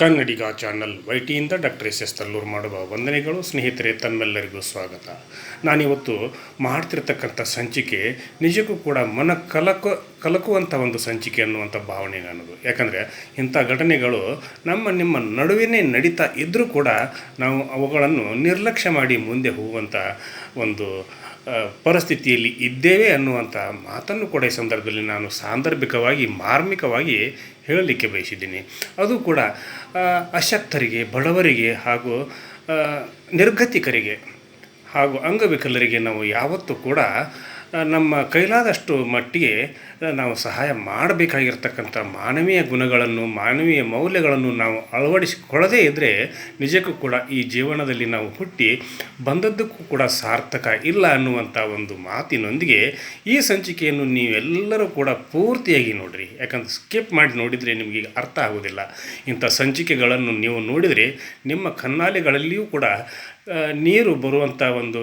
ಕನ್ನಡಿಗ channel ವೈಟಿಯಿಂದ doctor S S Tallur ಮಾಡುವ ವಂದನೆಗಳು, ಸ್ನೇಹಿತರೆ, ತಮ್ಮೆಲ್ಲರಿಗೂ ಸ್ವಾಗತ. ನಾನಿವತ್ತು ಮಾಡ್ತಿರ್ತಕ್ಕಂಥ ಸಂಚಿಕೆ ನಿಜಕ್ಕೂ ಕೂಡ ಮನ ಕಲಕ, ಕಲಕುವಂಥ ಒಂದು ಸಂಚಿಕೆ ಅನ್ನುವಂಥ ಭಾವನೆ ನನ್ನದು. ಯಾಕಂದರೆ ಇಂಥ ಘಟನೆಗಳು ನಮ್ಮ ನಿಮ್ಮ ನಡುವೆನೇ ನಡೀತಾ ಇದ್ದರೂ ಕೂಡ ನಾವು ಅವುಗಳನ್ನು ನಿರ್ಲಕ್ಷ್ಯ ಮಾಡಿ ಮುಂದೆ ಹೋಗುವಂಥ ಒಂದು ಪರಿಸ್ಥಿತಿಯಲ್ಲಿ ಇದ್ದೇವೆ ಅನ್ನುವಂಥ ಮಾತನ್ನು ಕೂಡ ಈ ಸಂದರ್ಭದಲ್ಲಿ ನಾನು ಸಾಂದರ್ಭಿಕವಾಗಿ, ಮಾರ್ಮಿಕವಾಗಿ ಹೇಳಲಿಕ್ಕೆ ಬಯಸಿದ್ದೀನಿ. ಅದು ಕೂಡ ಅಶಕ್ತರಿಗೆ, ಬಡವರಿಗೆ ಹಾಗೂ ನಿರ್ಗತಿಕರಿಗೆ ಹಾಗೂ ಅಂಗವಿಕಲರಿಗೆ ನಾವು ಯಾವತ್ತೂ ಕೂಡ ನಮ್ಮ ಕೈಲಾದಷ್ಟು ಮಟ್ಟಿಗೆ ನಾವು ಸಹಾಯ ಮಾಡಬೇಕಾಗಿರ್ತಕ್ಕಂಥ ಮಾನವೀಯ ಗುಣಗಳನ್ನು, ಮಾನವೀಯ ಮೌಲ್ಯಗಳನ್ನು ನಾವು ಅಳವಡಿಸಿಕೊಳ್ಳದೇ ಇದ್ದರೆ ನಿಜಕ್ಕೂ ಕೂಡ ಈ ಜೀವನದಲ್ಲಿ ನಾವು ಹುಟ್ಟಿ ಬಂದದ್ದಕ್ಕೂ ಕೂಡ ಸಾರ್ಥಕ ಇಲ್ಲ ಅನ್ನುವಂಥ ಒಂದು ಮಾತಿನೊಂದಿಗೆ ಈ ಸಂಚಿಕೆಯನ್ನು ನೀವೆಲ್ಲರೂ ಕೂಡ ಪೂರ್ತಿಯಾಗಿ ನೋಡಿರಿ. ಯಾಕಂದ್ರೆ ಸ್ಕಿಪ್ ಮಾಡಿ ನೋಡಿದರೆ ನಿಮಗೆ ಅರ್ಥ ಆಗೋದಿಲ್ಲ. ಇಂಥ ಸಂಚಿಕೆಗಳನ್ನು ನೀವು ನೋಡಿದರೆ ನಿಮ್ಮ ಕನ್ನಾಲಿಗಳಲ್ಲಿಯೂ ಕೂಡ ನೀರು ಬರುವಂಥ ಒಂದು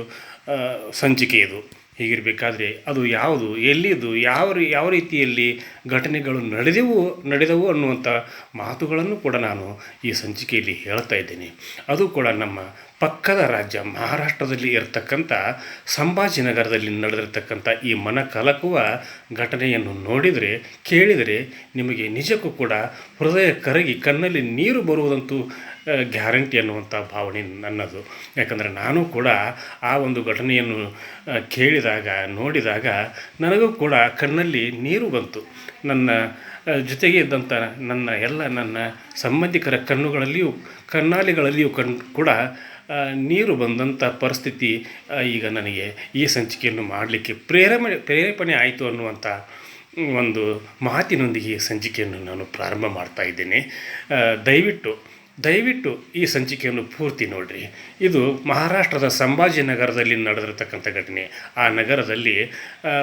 ಸಂಚಿಕೆ ಇದು. ಹೀಗಿರಬೇಕಾದ್ರೆ ಅದು ಯಾವುದು? ಎಲ್ಲಿದು? ಯಾವ ಯಾವ ರೀತಿಯಲ್ಲಿ ಘಟನೆಗಳು ನಡೆದವು ನಡೆದವು ಅನ್ನುವಂಥ ಮಾತುಗಳನ್ನು ಕೂಡ ನಾನು ಈ ಸಂಚಿಕೆಯಲ್ಲಿ ಹೇಳ್ತಾ ಇದ್ದೇನೆ. ಅದು ಕೂಡ ನಮ್ಮ ಪಕ್ಕದ ರಾಜ್ಯ ಮಹಾರಾಷ್ಟ್ರದಲ್ಲಿ ಇರತಕ್ಕಂಥ ಸಂಭಾಜಿನಗರದಲ್ಲಿ ನಡೆದಿರ್ತಕ್ಕಂಥ ಈ ಮನ ಕಲಕುವ ಘಟನೆಯನ್ನು ನೋಡಿದರೆ, ಕೇಳಿದರೆ ನಿಮಗೆ ನಿಜಕ್ಕೂ ಕೂಡ ಹೃದಯ ಕರಗಿ ಕಣ್ಣಲ್ಲಿ ನೀರು ಬರುವುದಂತೂ ಗ್ಯಾರಂಟಿ ಅನ್ನುವಂಥ ಭಾವನೆ ನನ್ನದು. ಯಾಕಂದರೆ ನಾನು ಕೂಡ ಆ ಒಂದು ಘಟನೆಯನ್ನು ಕೇಳಿದಾಗ, ನೋಡಿದಾಗ ನನಗೂ ಕೂಡ ಕಣ್ಣಲ್ಲಿ ನೀರು ಬಂತು. ನನ್ನ ಜೊತೆಗೆ ಇದ್ದಂಥ ನನ್ನ ಎಲ್ಲ ನನ್ನ ಸಂಬಂಧಿಕರ ಕಣ್ಣುಗಳಲ್ಲಿಯೂ, ಕಣ್ಣಾಲಿಗಳಲ್ಲಿಯೂ ಕಣ್ ಕೂಡ ನೀರು ಬಂದಂಥ ಪರಿಸ್ಥಿತಿ ಈಗ ನನಗೆ ಈ ಸಂಚಿಕೆಯನ್ನು ಮಾಡಲಿಕ್ಕೆ ಪ್ರೇರಣೆ ಪ್ರೇರೇಪಣೆ ಆಯಿತು ಅನ್ನುವಂಥ ಒಂದು ಮಾತಿನೊಂದಿಗೆ ಸಂಚಿಕೆಯನ್ನು ನಾನು ಪ್ರಾರಂಭ ಮಾಡ್ತಾ ಇದ್ದೇನೆ. ದಯವಿಟ್ಟು ದಯವಿಟ್ಟು ಈ ಸಂಚಿಕೆಯನ್ನು ಪೂರ್ತಿ ನೋಡ್ರಿ. ಇದು ಮಹಾರಾಷ್ಟ್ರದ ಸಂಭಾಜಿನಗರದಲ್ಲಿ ನಡೆದಿರತಕ್ಕಂಥ ಘಟನೆ. ಆ ನಗರದಲ್ಲಿ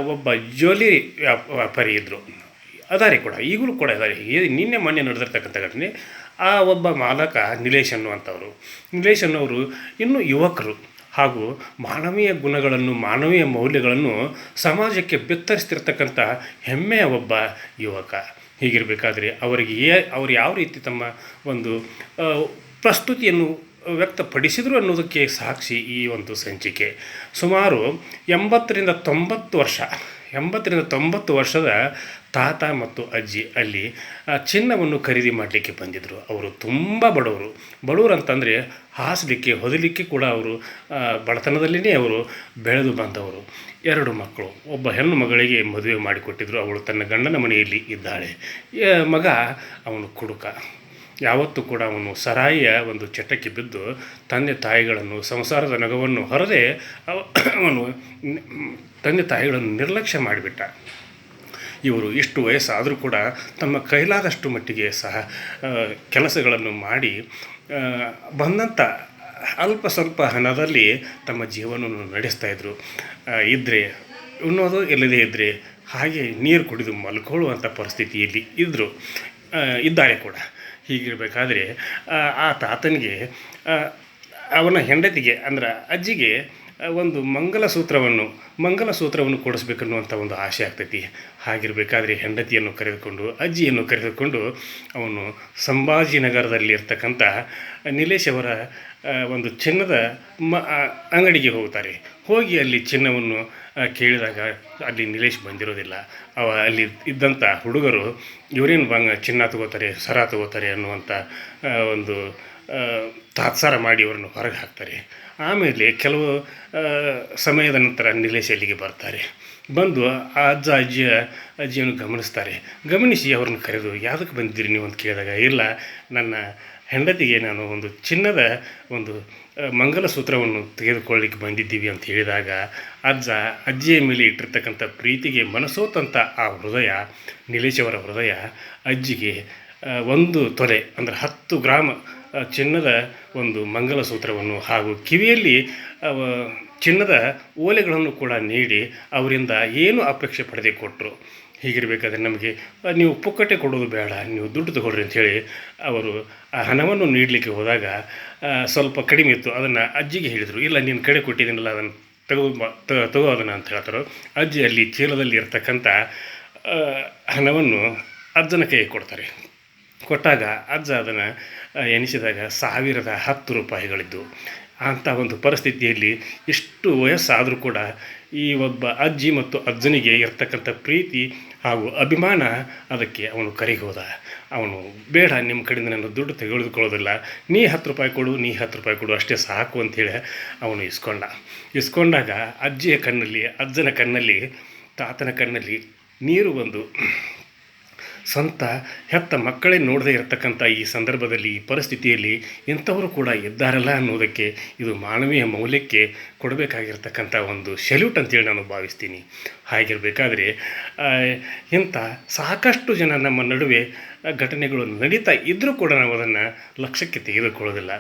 ಒಬ್ಬ ಜೋಲಿ ವ್ಯಾಪ, ವ್ಯಾಪಾರಿ ಇದ್ದರು ಅದಾರಿ ಕೂಡ, ಈಗಲೂ ಕೂಡ ಈ- ನಿನ್ನೆ ಮೊನ್ನೆ ನಡೆದಿರ್ತಕ್ಕಂಥ ಘಟನೆ. ಆ ಒಬ್ಬ ಮಾಲಕ ನಿಲೇಶ್ ಅನ್ನುವಂಥವ್ರು. ನಿಲೇಶ್ ಅನ್ನೋರು ಇನ್ನೂ ಯುವಕರು. ಹಾಗೂ ಮಾನವೀಯ ಗುಣಗಳನ್ನು, ಮಾನವೀಯ ಮೌಲ್ಯಗಳನ್ನು ಸಮಾಜಕ್ಕೆ ಬಿತ್ತರಿಸ್ತಿರ್ತಕ್ಕಂಥ ಹೆಮ್ಮೆಯ ಒಬ್ಬ ಯುವಕ. ಹೀಗಿರಬೇಕಾದ್ರೆ ಅವರಿಗೆ ಏ ಅವ್ರು ಯಾವ ರೀತಿ ತಮ್ಮ ಒಂದು ಪ್ರಸ್ತುತಿಯನ್ನು ವ್ಯಕ್ತಪಡಿಸಿದರು ಅನ್ನೋದಕ್ಕೆ ಸಾಕ್ಷಿ ಈ ಒಂದು ಸಂಚಿಕೆ. ಸುಮಾರು ಎಂಬತ್ತರಿಂದ ತೊಂಬತ್ತು ವರ್ಷ ಎಂಬತ್ತರಿಂದ ತೊಂಬತ್ತು ವರ್ಷದ ತಾತ ಮತ್ತು ಅಜ್ಜಿ ಅಲ್ಲಿ ಚಿನ್ನವನ್ನು ಖರೀದಿ ಮಾಡಲಿಕ್ಕೆ ಬಂದಿದ್ದರು ಅವರು ತುಂಬ ಬಡವರು. ಬಡವರು ಅಂತಂದರೆ ಹಾಸಲಿಕ್ಕೆ, ಹೊದಲಿಕ್ಕೆ ಕೂಡ ಅವರು ಬಡತನದಲ್ಲಿನೇ ಅವರು ಬೆಳೆದು ಬಂದವರು. ಎರಡು ಮಕ್ಕಳು. ಒಬ್ಬ ಹೆಣ್ಣು ಮಗಳಿಗೆ ಮದುವೆ ಮಾಡಿಕೊಟ್ಟಿದ್ದರು ಅವಳು ತನ್ನ ಗಂಡನ ಮನೆಯಲ್ಲಿ ಇದ್ದಾಳೆ. ಮಗ ಅವನು ಕುಡುಕ. ಯಾವತ್ತೂ ಕೂಡ ಅವನು ಸರಾಯಿಯ ಒಂದು ಚಟಕ್ಕೆ ಬಿದ್ದು ತಂದೆ ತಾಯಿಗಳನ್ನು, ಸಂಸಾರದ ನಗವನ್ನು ಹೊರದೆ ಅವನು ತಂದೆ ತಾಯಿಗಳನ್ನು ನಿರ್ಲಕ್ಷ್ಯ ಮಾಡಿಬಿಟ್ಟ. ಇವರು ಇಷ್ಟು ವಯಸ್ಸಾದರೂ ಕೂಡ ತಮ್ಮ ಕೈಲಾದಷ್ಟು ಮಟ್ಟಿಗೆ ಸಹ ಕೆಲಸಗಳನ್ನು ಮಾಡಿ ಬಂದಂಥ ಅಲ್ಪ ಸ್ವಲ್ಪ ಹಣದಲ್ಲಿ ತಮ್ಮ ಜೀವನವನ್ನು ನಡೆಸ್ತಾ ಇದ್ದರು ಇದ್ದರೆ ಉಣ್ಣೋದು ಇಲ್ಲದೇ ಇದ್ದರೆ ಹಾಗೆ ನೀರು ಕುಡಿದು ಮಲ್ಕೊಳ್ಳುವಂಥ ಪರಿಸ್ಥಿತಿಯಲ್ಲಿ ಇದ್ದರು ಇದ್ದಾರೆ ಕೂಡ. ಹೀಗಿರಬೇಕಾದ್ರೆ ಆ, ತಾತನಿಗೆ ಅವನ ಹೆಂಡತಿಗೆ ಅಂದ್ರೆ ಅಜ್ಜಿಗೆ ಒಂದು ಮಂಗಲಸೂತ್ರವನ್ನು ಮಂಗಲಸೂತ್ರವನ್ನು ಕೊಡಿಸ್ಬೇಕನ್ನುವಂಥ ಒಂದು ಆಸೆ ಆಗ್ತೈತಿ. ಹಾಗಿರಬೇಕಾದ್ರೆ ಹೆಂಡತಿಯನ್ನು ಕರೆದುಕೊಂಡು, ಅಜ್ಜಿಯನ್ನು ಕರೆದುಕೊಂಡು ಅವನು ಸಂಭಾಜಿನಗರದಲ್ಲಿ ಇರ್ತಕ್ಕಂಥ ನಿಲೇಶ್ ಅವರ ಒಂದು ಚಿನ್ನದ ಮ ಅಂಗಡಿಗೆ ಹೋಗುತ್ತಾರೆ. ಹೋಗಿ ಅಲ್ಲಿ ಚಿನ್ನವನ್ನು ಕೇಳಿದಾಗ ಅಲ್ಲಿ ನಿಲೇಶ್ ಬಂದಿರೋದಿಲ್ಲ. ಅವ ಅಲ್ಲಿ ಇದ್ದಂಥ ಹುಡುಗರು, ಇವರೇನು ಬಂಗ ಚಿನ್ನ ತಗೋತಾರೆ, ಸರ ತಗೋತಾರೆ ಅನ್ನುವಂಥ ಒಂದು ತಾತ್ಸಾರ ಮಾಡಿ ಅವರನ್ನು ಹೊರಗೆ ಹಾಕ್ತಾರೆ. ಆಮೇಲೆ ಕೆಲವು ಸಮಯದ ನಂತರ ನಿಲೇಶ್ ಅಲ್ಲಿಗೆ ಬರ್ತಾರೆ. ಬಂದು ಆ ಅಜ್ಜ, ಅಜ್ಜಿಯ, ಅಜ್ಜಿಯನ್ನು ಗಮನಿಸ್ತಾರೆ. ಗಮನಿಸಿ ಅವ್ರನ್ನ ಕರೆದು, ಯಾವುದಕ್ಕೆ ಬಂದಿದ್ದೀರಿ ನೀವು? ಅಂತ ಕೇಳಿದಾಗ, ಇಲ್ಲ, ನನ್ನ ಹೆಂಡತಿಗೆ ನಾನು ಒಂದು ಚಿನ್ನದ ಒಂದು ಮಂಗಲಸೂತ್ರವನ್ನು ತೆಗೆದುಕೊಳ್ಳಿಕ್ಕೆ ಬಂದಿದ್ದೀವಿ ಅಂತ ಹೇಳಿದಾಗ, ಅಜ್ಜ ಅಜ್ಜಿಯ ಮೇಲೆ ಇಟ್ಟಿರ್ತಕ್ಕಂಥ ಪ್ರೀತಿಗೆ ಮನಸೋತಂಥ ಆ ಹೃದಯ, ನಿಲೇಶವರ ಹೃದಯ ಅಜ್ಜಿಗೆ ಒಂದು ತೊಲೆ, ಅಂದರೆ ಹತ್ತು ಗ್ರಾಮ ಚಿನ್ನದ ಒಂದು ಮಂಗಲಸೂತ್ರವನ್ನು ಹಾಗೂ ಕಿವಿಯಲ್ಲಿ ಚಿನ್ನದ ಓಲೆಗಳನ್ನು ಕೂಡ ನೀಡಿ ಅವರಿಂದ ಏನು ಅಪೇಕ್ಷೆ ಪಡೆದೇ ಕೊಟ್ಟರು ಹೀಗಿರಬೇಕಾದ್ರೆ ನಮಗೆ ನೀವು ಪುಕ್ಕಟೆ ಕೊಡೋದು ಬೇಡ, ನೀವು ದುಡ್ಡು ತಗೊಳ್ರಿ ಅಂಥೇಳಿ ಅವರು ಆ ಹಣವನ್ನು ನೀಡಲಿಕ್ಕೆ ಹೋದಾಗ ಸ್ವಲ್ಪ ಕಡಿಮೆ ಇತ್ತು. ಅದನ್ನು ಅಜ್ಜಿಗೆ ಹೇಳಿದರು. ಇಲ್ಲ, ನೀನು ಕಡೆ ಕೊಟ್ಟಿದ್ದೀನಲ್ಲ, ಅದನ್ನು ತಗೋ ತಗೋ ಅದನ್ನು ಅಂತ ಹೇಳ್ತಾರೆ. ಅಜ್ಜಿ ಅಲ್ಲಿ ಚೀಲದಲ್ಲಿ ಇರ್ತಕ್ಕಂಥ ಹಣವನ್ನು ಅಜ್ಜನ ಕೈಗೆ ಕೊಡ್ತಾರೆ. ಕೊಟ್ಟಾಗ ಅಜ್ಜ ಅದನ್ನು ಎನಿಸಿದಾಗ ಸಾವಿರದ ಹತ್ತು ರೂಪಾಯಿಗಳಿದ್ದು. ಅಂಥ ಒಂದು ಪರಿಸ್ಥಿತಿಯಲ್ಲಿ ಎಷ್ಟು ವಯಸ್ಸಾದರೂ ಕೂಡ ಈ ಒಬ್ಬ ಅಜ್ಜಿ ಮತ್ತು ಅಜ್ಜನಿಗೆ ಇರ್ತಕ್ಕಂಥ ಪ್ರೀತಿ ಹಾಗೂ ಅಭಿಮಾನ ಅದಕ್ಕೆ ಅವನು ಕರೆಗೆ ಹೋದ ಅವನು, ಬೇಡ, ನಿಮ್ಮ ಕಡೆಯಿಂದ ನಾನು ದುಡ್ಡು ತೆಗೆದುಕೊಳ್ಳೋದಿಲ್ಲ. ನೀ ಹತ್ತು ರೂಪಾಯಿ ಕೊಡು, ನೀ ಹತ್ತು ರೂಪಾಯಿ ಕೊಡು, ಅಷ್ಟೇ ಸಾಕು ಅಂಥೇಳಿ ಅವನು ಇಸ್ಕೊಂಡ. ಇಸ್ಕೊಂಡಾಗ ಅಜ್ಜಿಯ ಕಣ್ಣಲ್ಲಿ, ಅಜ್ಜನ ಕಣ್ಣಲ್ಲಿ, ತಾತನ ಕಣ್ಣಲ್ಲಿ ನೀರು ಬಂದು ಸ್ವಂತ ಹೆತ್ತ ಮಕ್ಕಳೇ ನೋಡದೇ ಇರತಕ್ಕಂಥ ಈ ಸಂದರ್ಭದಲ್ಲಿ, ಈ ಪರಿಸ್ಥಿತಿಯಲ್ಲಿ ಇಂಥವರು ಕೂಡ ಇದ್ದಾರಲ್ಲ ಅನ್ನೋದಕ್ಕೆ ಇದು ಮಾನವೀಯ ಮೌಲ್ಯಕ್ಕೆ ಕೊಡಬೇಕಾಗಿರ್ತಕ್ಕಂಥ ಒಂದು ಸೆಲ್ಯೂಟ್ ಅಂತೇಳಿ ನಾನು ಭಾವಿಸ್ತೀನಿ. ಹಾಗಿರಬೇಕಾದ್ರೆ ಇಂಥ ಸಾಕಷ್ಟು ಜನ ನಮ್ಮ ನಡುವೆ ಘಟನೆಗಳು ನಡೀತಾ ಇದ್ದರೂ ಕೂಡ ನಾವು ಅದನ್ನು ಲಕ್ಷ್ಯಕ್ಕೆ ತೆಗೆದುಕೊಳ್ಳೋದಿಲ್ಲ.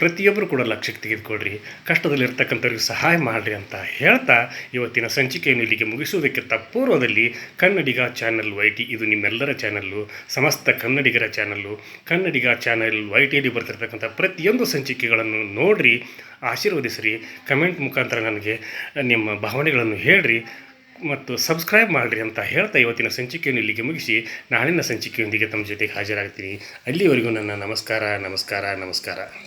ಪ್ರತಿಯೊಬ್ಬರು ಕೂಡ ಲಕ್ಷ್ಯಕ್ಕೆ ತೆಗೆದುಕೊಳ್ಳ್ರಿ. ಕಷ್ಟದಲ್ಲಿರ್ತಕ್ಕಂಥವ್ರಿಗೆ ಸಹಾಯ ಮಾಡಿರಿ ಅಂತ ಹೇಳ್ತಾ ಇವತ್ತಿನ ಸಂಚಿಕೆಯನ್ನು ಇಲ್ಲಿಗೆ ಮುಗಿಸುವುದಕ್ಕೆ ತಪ್ಪೂರ್ವದಲ್ಲಿ ಕನ್ನಡಿಗ ಚಾನಲ್ ವೈ ಟಿ ಇದು ನಿಮ್ಮೆಲ್ಲರ ಚಾನಲ್ಲು, ಸಮಸ್ತ ಕನ್ನಡಿಗರ ಚಾನಲ್ಲು. ಕನ್ನಡಿಗ ಚಾನಲ್ ವೈ ಟಿಯಲ್ಲಿ ಬರ್ತಿರ್ತಕ್ಕಂಥ ಪ್ರತಿಯೊಂದು ಸಂಚಿಕೆಗಳನ್ನು ನೋಡಿರಿ, ಆಶೀರ್ವದಿಸಿರಿ, ಕಮೆಂಟ್ ಮುಖಾಂತರ ನನಗೆ ನಿಮ್ಮ ಭಾವನೆಗಳನ್ನು ಹೇಳ್ರಿ ಮತ್ತು ಸಬ್ಸ್ಕ್ರೈಬ್ ಮಾಡಿರಿ ಅಂತ ಹೇಳ್ತಾ ಇವತ್ತಿನ ಸಂಚಿಕೆಯನ್ನು ಇಲ್ಲಿಗೆ ಮುಗಿಸಿ ನಾಳಿನ ಸಂಚಿಕೆಯೊಂದಿಗೆ ತಮ್ಮ ಜೊತೆಗೆ ಹಾಜರಾಗ್ತೀನಿ. ಅಲ್ಲಿವರೆಗೂ ನನ್ನ ನಮಸ್ಕಾರ ನಮಸ್ಕಾರ ನಮಸ್ಕಾರ.